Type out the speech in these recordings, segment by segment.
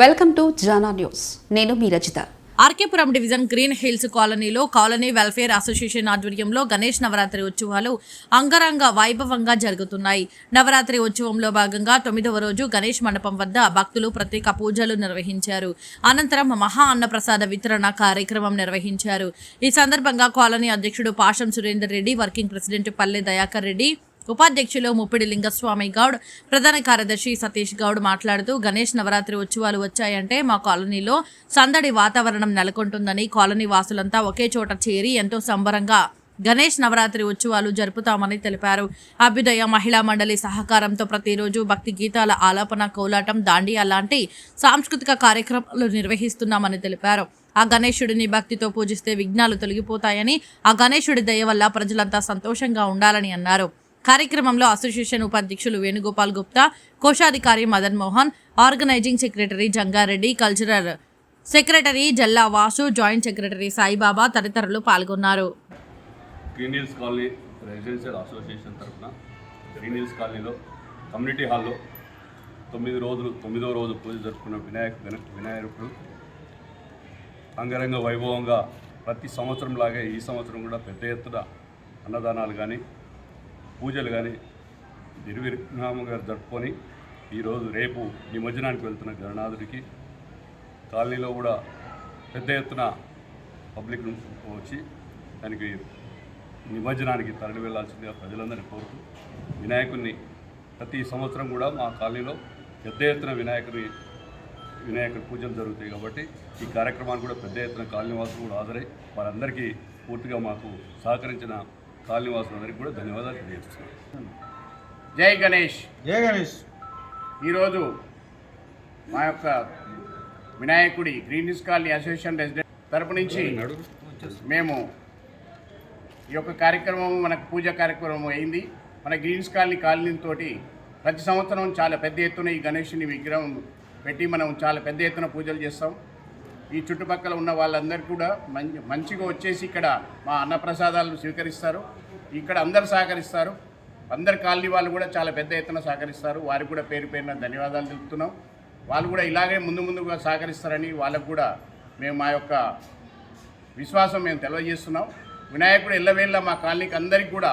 Welcome to Jana news. నేను మీ Rachita. RK Puram division green hills కాలనీలో colony welfare association ఆధ్వర్యంలో గణేష్ నవరాత్రి ఉత్సవాలు అంగరంగ వైభవంగా జరుగుతున్నాయి. నవరాత్రి ఉత్సవంలో భాగంగా తొమ్మిదవ రోజు గణేష్ మండపం వద్ద భక్తులు ప్రత్యేక పూజలు నిర్వహించారు. అనంతరం మహా అన్నప్రసాద వితరణ కార్యక్రమం నిర్వహించారు. ఈ సందర్భంగా కాలనీ అధ్యక్షుడు పాషం సురేందర్ రెడ్డి వర్కింగ్ ప్రెసిడెంట్ పల్లె దయాకర్ రెడ్డి ఉపాధ్యక్షులు ముప్పిడి లింగస్వామి గౌడ్ ప్రధాన కార్యదర్శి సతీష్ గౌడ్ మాట్లాడుతూ గణేష్ నవరాత్రి ఉత్సవాలు వచ్చాయంటే మా కాలనీలో సందడి వాతావరణం నెలకొంటుందని కాలనీ వాసులంతా ఒకే చోట చేరి ఎంతో సంబరంగా గణేష్ నవరాత్రి ఉత్సవాలు జరుపుతామని తెలిపారు. అభ్యుదయ మహిళా మండలి సహకారంతో ప్రతిరోజు భక్తి గీతాల ఆలాపన కోలాటం దాండియా లాంటి సాంస్కృతిక కార్యక్రమాలు నిర్వహిస్తున్నామని తెలిపారు. ఆ గణేశుడిని భక్తితో పూజిస్తే విఘ్నాలు తొలగిపోతాయని ఆ గణేశుడి దయ వల్ల ప్రజలంతా సంతోషంగా ఉండాలని అన్నారు. కార్యక్రమంలో అసోసియేషన్ ఉపాధ్యక్షులు వేణుగోపాల్ గుప్తా కోశాధికారి Madan Mohan organising secretary Jangareddy cultural secretary Jalla Vasu joint secretary Saibaba తదితరులు పాల్గొన్నారు. Green hills colony residential association తరఫున గ్రీన్ హిల్స్ కాలనీలో కమ్యూనిటీ హాల్లో తొమ్మిది రోజులు తొమ్మిదో రోజు పూజ జరుపుకున్న వినాయక వినాయకుడు. అంగరంగ వైభవంగా ప్రతి సంవత్సరం లాగే ఈ సంవత్సరం కూడా పెద్ద ఎత్తున అన్నదానాలు కానీ పూజలు కానీ నిర్విఘ్నంగా జరుపుకొని ఈరోజు రేపు నిమజ్జనానికి వెళ్తున్న గణనాథుడికి కాలనీలో కూడా పెద్ద ఎత్తున పబ్లిక్ నుంచి వచ్చి దానికి నిమజ్జనానికి తరలి వెళ్ళాల్సిందిగా ప్రజలందరినీ కోరుతూ వినాయకుడిని ప్రతి సంవత్సరం కూడా మా కాలనీలో పెద్ద ఎత్తున వినాయకుని వినాయకుడి పూజలు జరుగుతాయి కాబట్టి ఈ కార్యక్రమానికి కూడా పెద్ద ఎత్తున కాలనీవాసులు కూడా హాజరై వారందరికీ పూర్తిగా మాకు సహకరించిన కాలనీవాసులందరికీ కూడా ధన్యవాదాలు తెలియజేస్తున్నాను. జై గణేష్. జయ గణేష్. ఈరోజు మా యొక్క వినాయకుడి green hills colony association resident తరపు నుంచి మేము ఈ యొక్క కార్యక్రమం మనకు పూజ కార్యక్రమం అయింది. మన గ్రీన్స్ కాలనీ కాలనీతోటి ప్రతి సంవత్సరం చాలా పెద్ద ఎత్తున ఈ గణేషుని విగ్రహం పెట్టి మనం చాలా పెద్ద ఎత్తున పూజలు చేస్తాం. ఈ చుట్టుపక్కల ఉన్న వాళ్ళందరికీ కూడా మంచి మంచిగా వచ్చేసి ఇక్కడ మా అన్నప్రసాదాలు స్వీకరిస్తారు. ఇక్కడ అందరు సహకరిస్తారు. అందరు కాలనీ వాళ్ళు కూడా చాలా పెద్ద ఎత్తున సహకరిస్తారు. వారికి కూడా పేరు పేరున ధన్యవాదాలు తెలుపుతున్నాం. వాళ్ళు కూడా ఇలాగే ముందు ముందుగా సహకరిస్తారని వాళ్ళకు కూడా మేము మా యొక్క విశ్వాసం మేము తెలియజేస్తున్నాం. వినాయకుడు ఎల్లవేళ్ళ మా కాలనీకి అందరికీ కూడా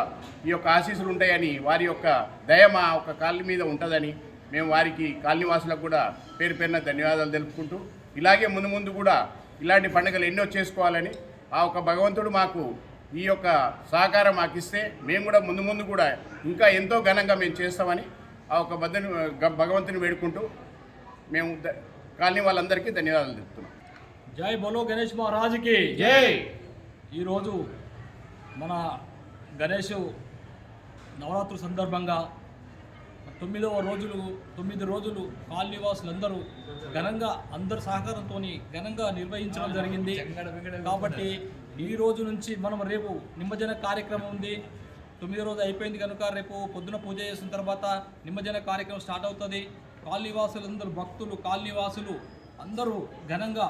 ఈ యొక్క ఆశీస్సులు ఉంటాయని వారి యొక్క దయ మా యొక్క కాలనీ మీద ఉంటుందని మేము వారికి కాలనీ వాసులకు కూడా పేరు పేరున ధన్యవాదాలు తెలుపుకుంటూ ఇలాగే ముందు ముందు కూడా ఇలాంటి పండుగలు ఎన్నో చేసుకోవాలని ఆ ఒక భగవంతుడు మాకు ఈ యొక్క సహకారం మాకు ఇస్తే మేము కూడా ముందు ముందు కూడా ఇంకా ఎంతో ఘనంగా మేము చేస్తామని ఆ ఒక బద్దని భగవంతుని వేడుకుంటూ మేము కాలనీ వాళ్ళందరికీ ధన్యవాదాలు చెప్తున్నాం జై బోలో గణేష్ మహారాజుకి జై. ఈరోజు మన గణేష్ నవరాత్రి సందర్భంగా తొమ్మిదవ రోజులు తొమ్మిది రోజులు కాలనీవాసులందరూ ఘనంగా అందరి సహకారంతో ఘనంగా నిర్వహించడం జరిగింది. కాబట్టి ఈ రోజు నుంచి మనం రేపు నిమజ్జన కార్యక్రమం ఉంది. తొమ్మిదో రోజు అయిపోయింది కనుక రేపు పొద్దున పూజ చేసిన తర్వాత నిమజ్జన కార్యక్రమం స్టార్ట్ అవుతుంది. కాలనీవాసులందరూ భక్తులు కాలనీవాసులు అందరూ ఘనంగా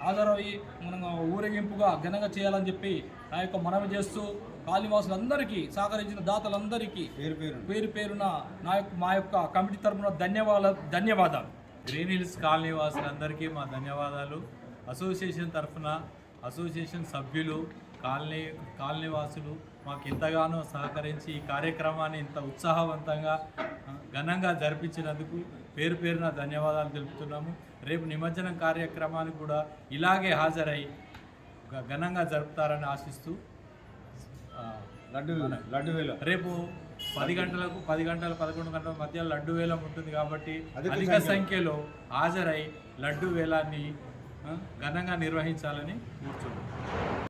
హాజరయ్యి మనం ఊరేగింపుగా ఘనంగా చేయాలని చెప్పి నా యొక్క మనవి చేస్తూ కాలనీవాసులందరికీ సహకరించిన దాతలందరికీ పేరు పేరు పేరు పేరున నా యొక్క మా యొక్క కమిటీ తరపున ధన్యవాదాలు ధన్యవాదాలు. గ్రీన్ హిల్స్ కాలనీ వాసులందరికీ మా ధన్యవాదాలు. అసోసియేషన్ తరఫున అసోసియేషన్ సభ్యులు కాలనీ కాలనీ వాసులు మాకు ఎంతగానో సహకరించి ఈ కార్యక్రమాన్ని ఇంత ఉత్సాహవంతంగా ఘనంగా జరిపించినందుకు పేరు పేరున ధన్యవాదాలు తెలుపుతున్నాము రేపు నిమజ్జనం కార్యక్రమానికి కూడా ఇలాగే హాజరై ఘనంగా జరుపుతారని ఆశిస్తూ లడ్డు లడ్డు వేల రేపు పది గంటలకు పది గంటల పదకొండు గంటల మధ్య లడ్డు వేలం ఉంటుంది కాబట్టి అధిక అధిక సంఖ్యలో. హాజరై లడ్డు వేలాన్ని ఘనంగా నిర్వహించాలని కూర్చున్నాం.